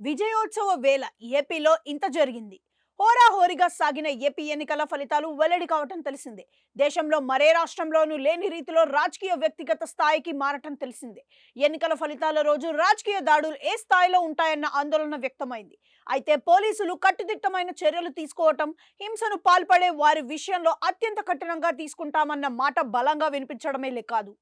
విజయోత్సవ వేళ ఏపీలో ఇంత జరిగింది. హోరాహోరీగా సాగిన ఏపీ ఎన్నికల ఫలితాలు వెల్లడి కావటం తెలిసిందే. దేశంలో మరే రాష్ట్రంలోనూ లేని రీతిలో రాజకీయ వ్యక్తిగత స్థాయికి మారటం తెలిసిందే. ఎన్నికల ఫలితాల రోజు రాజకీయ దాడులు ఏ స్థాయిలో ఉంటాయన్న ఆందోళన వ్యక్తమైంది. అయితే పోలీసులు కట్టుదిట్టమైన చర్యలు తీసుకోవటం హింసను పాల్పడే వారి విషయంలో అత్యంత కఠినంగా తీసుకుంటామన్న మాట బలంగా వినిపించడమే లే కాదు.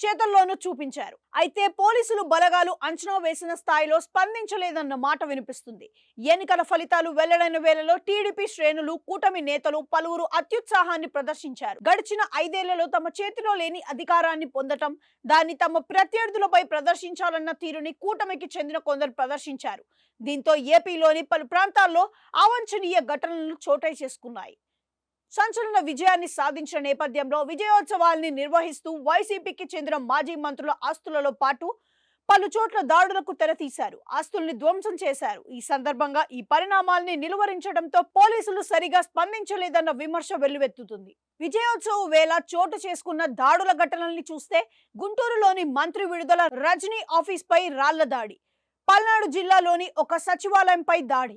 చేతల్లోనూ చూపించారు. అయితే పోలీసులు బలగాలు అంచనా వేసిన స్థాయిలో స్పందించలేదన్న మాట వినిపిస్తుంది. ఎన్నికల ఫలితాలు వెల్లడైన వేళలో టీడీపీ శ్రేణులు కూటమి నేతలు పలువురు అత్యుత్సాహాన్ని ప్రదర్శించారు. గడిచిన ఐదేళ్ళలో తమ చేతిలో లేని అధికారాన్ని పొందటం దాన్ని తమ ప్రత్యర్థులపై ప్రదర్శించాలన్న తీరుని కూటమికి చెందిన కొందరు ప్రదర్శించారు. దీంతో ఏపీలోని పలు ప్రాంతాల్లో అవాంఛనీయ ఘటనలు చోటై చేసుకున్నాయి. సంచలన విజయాన్ని సాధించిన నేపథ్యంలో విజయోత్సవాల్ని నిర్వహిస్తూ వైసీపీకి చెందిన మాజీ మంత్రుల ఆస్తులలో పాటు పలు చోట్ల దాడులకు తెరతీశారు. ఆస్తుల్ని ధ్వంసం చేశారు. ఈ సందర్భంగా ఈ పరిణామాల్ని నిలువరించడంతో పోలీసులు సరిగా స్పందించలేదన్న విమర్శ వెల్లువెత్తుతుంది. విజయోత్సవ వేళ చోటు చేసుకున్న దాడుల ఘటనల్ని చూస్తే గుంటూరులోని మంత్రి విడుదల రజనీ ఆఫీస్పై రాళ్ళ దాడి పల్నాడు జిల్లాలోని ఒక సచివాలయంపై దాడి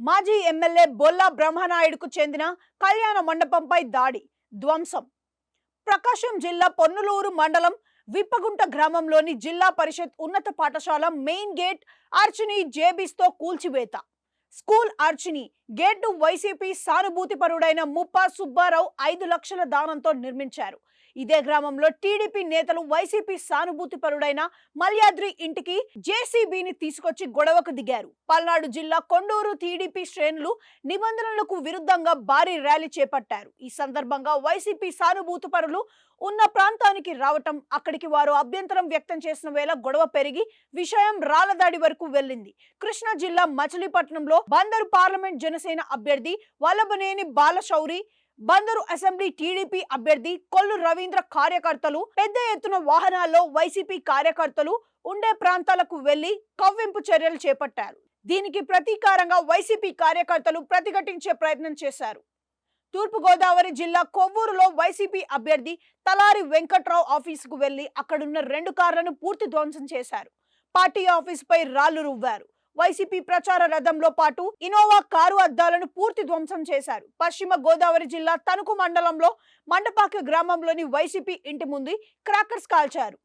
మాజీ ఎమ్మెల్యే బొల్లా బ్రహ్మనాయుడుకు చెందిన కళ్యాణ మండపంపై దాడి ధ్వంసం. ప్రకాశం జిల్లా పొన్నులూరు మండలం విప్పగుంట గ్రామంలోని జిల్లా పరిషత్ ఉన్నత పాఠశాల మెయిన్ గేట్ అర్చిని జేబీస్తో కూల్చివేత. స్కూల్ అర్చిని గేట్ను వైసీపీ సానుభూతిపరుడైన ముప్పా సుబ్బారావు ఐదు లక్షల దానంతో నిర్మించారు. ఇదే గ్రామంలో టీడీపీ నేతలు వైసీపీ సానుభూతిపరుడైన మల్యాద్రి ఇంటికి జేసీబీని తీసుకొచ్చి గొడవకు దిగారు. పల్నాడు జిల్లా కొండూరు టీడీపీ శ్రేణులు నిబంధనలకు విరుద్ధంగా భారీ ర్యాలీ చేపట్టారు. ఈ సందర్భంగా వైసీపీ సానుభూతిపరులు ఉన్న ప్రాంతానికి రావటం అక్కడికి వారు అభ్యంతరం వ్యక్తం చేసిన వేళ గొడవ పెరిగి విషయం రాలదాడి వరకు వెళ్ళింది. కృష్ణా జిల్లా మచిలీపట్నంలో బందరు పార్లమెంట్ జనసేన అభ్యర్థి వల్లభనేని బాలశౌరి బందరు అసెంబ్లీ టీడీపీ అభ్యర్థి కొల్లు రవీంద్ర కార్యకర్తలు పెద్ద ఎత్తున వాహనాల్లో వైసీపీ కార్యకర్తలు ఉండే ప్రాంతాలకు వెళ్ళి కవ్వింపు చర్యలు చేపట్టారు. దీనికి ప్రతీకారంగా వైసీపీ కార్యకర్తలు ప్రతిఘటించే ప్రయత్నం చేశారు. తూర్పుగోదావరి జిల్లా కొవ్వూరులో వైసీపీ అభ్యర్థి తలారి వెంకట్రావు ఆఫీసుకు వెళ్ళి అక్కడున్న రెండు కార్లను పూర్తి ధ్వంసం చేశారు. పార్టీ ఆఫీసుపై రాళ్ళు రువ్వారు. వైసీపీ ప్రచార రథంలో పాటు ఇనోవా కారు అద్దాలను పూర్తి ధ్వంసం చేశారు. పశ్చిమ గోదావరి జిల్లా తణుకు మండలంలో మండపాక గ్రామంలోని వైసీపీ ఇంటి ముందు క్రాకర్స్ కాల్చారు.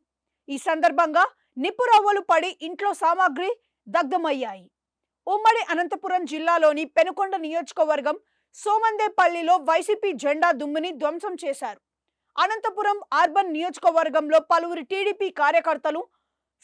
ఈ సందర్భంగా నిప్పురవ్వలు పడి ఇంట్లో సామాగ్రి దగ్ధమయ్యాయి. ఉమ్మడి అనంతపురం జిల్లాలోని పెనుకొండ నియోజకవర్గం సోమందేపల్లిలో వైసీపీ జెండా దుమ్ముని ధ్వంసం చేశారు. అనంతపురం అర్బన్ నియోజకవర్గంలో పలువురు టీడీపీ కార్యకర్తలు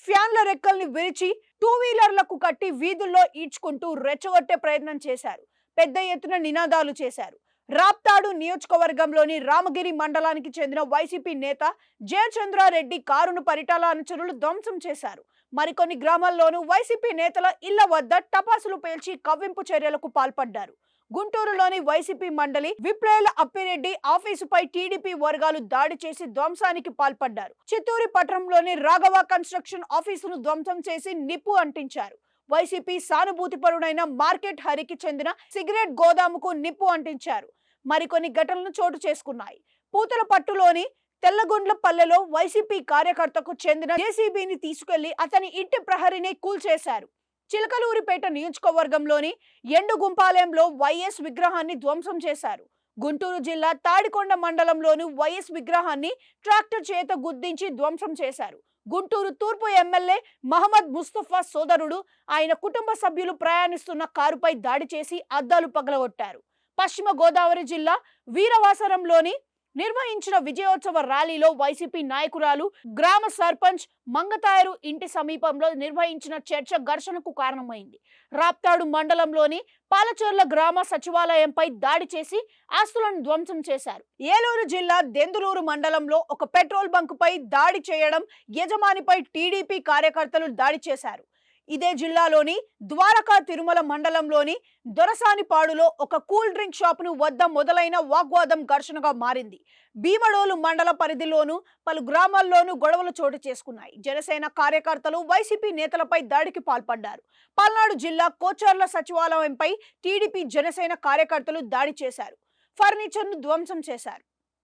ఫ్యాన్ల రెక్కల్ని విరిచి టూ వీలర్లకు కట్టి వీధుల్లో ఈడ్చుకుంటూ రెచ్చగొట్టే ప్రయత్నం చేశారు. పెద్ద ఎత్తున నినాదాలు చేశారు. రాప్తాడు నియోజకవర్గంలోని రామగిరి మండలానికి చెందిన వైసీపీ నేత జయచంద్రారెడ్డి కారును పరిటాల అనుచరులు ధ్వంసం చేశారు. మరికొన్ని గ్రామాల్లోనూ వైసీపీ నేతల ఇళ్ళ వద్ద టపాసులు పేల్చి కవ్వింపు చర్యలకు పాల్పడ్డారు. గుంటూరులోని వైసీపీ మండలి విప్లయల అప్పిరెడ్డి ఆఫీసుపై టీడీపీ వర్గాలు దాడి చేసి ధ్వంసానికి పాల్పడ్డారు. చిత్తూరు పట్టణంలోని రాఘవ కన్స్ట్రక్షన్ ఆఫీసును ధ్వంసం చేసి నిప్పు అంటించారు. వైసీపీ సానుభూతిపరుడైన మార్కెట్ హరికి చెందిన సిగరెట్ గోదాముకు నిప్పు అంటించారు. మరికొన్ని ఘటనలు చోటు చేసుకున్నాయి. పూతల పట్టులోని తెల్లగొండ్ల పల్లెలో వైసీపీ కార్యకర్తకు చెందిన జేసీబీని తీసుకెళ్ళి అతని ఇంటి ప్రహరిని కూల్చేశారు. చిలకలూరిపేట నియోజకవర్గంలోని ఎండుగుంపాలెంలో వైఎస్ విగ్రహాన్ని ధ్వంసం చేశారు. గుంటూరు జిల్లా తాడికొండ మండలంలోని వైఎస్ విగ్రహాన్ని ట్రాక్టర్ చేత గుద్దించి ధ్వంసం చేశారు. గుంటూరు తూర్పు ఎమ్మెల్యే మహమ్మద్ ముస్తఫా సోదరుడు ఆయన కుటుంబ సభ్యులు ప్రయాణిస్తున్న కారుపై దాడి చేసి అద్దాలు పగలగొట్టారు. పశ్చిమ గోదావరి జిల్లా వీరవాసరంలోని నిర్వహించిన విజయోత్సవ ర్యాలీలో వైసీపీ నాయకురాలు గ్రామ సర్పంచ్ మంగతాయరు ఇంటి సమీపంలో నిర్వహించిన చర్చ ఘర్షణకు కారణమైంది. రాప్తాడు మండలంలోని పాలచర్ల గ్రామ సచివాలయంపై దాడి చేసి ఆస్తులను ధ్వంసం చేశారు. ఏలూరు జిల్లా దెందులూరు మండలంలో ఒక పెట్రోల్ బంకుపై దాడి చేయడం యజమానిపై టీడీపీ కార్యకర్తలు దాడి చేశారు. ఇదే జిల్లాలోని ద్వారకా తిరుమల మండలంలోని దొరసానిపాడులో ఒక కూల్ డ్రింక్ షాపును వద్ద మొదలైన వాగ్వాదం ఘర్షణగా మారింది. భీమడోలు మండల పరిధిలోను పలు గ్రామాల్లోనూ గొడవలు చోటు చేసుకున్నాయి. జనసేన కార్యకర్తలు వైసీపీ నేతలపై దాడికి పాల్పడ్డారు. పల్నాడు జిల్లా కోచర్ల సచివాలయంపై టీడీపీ జనసేన కార్యకర్తలు దాడి చేశారు. ఫర్నిచర్ను ధ్వంసం చేశారు.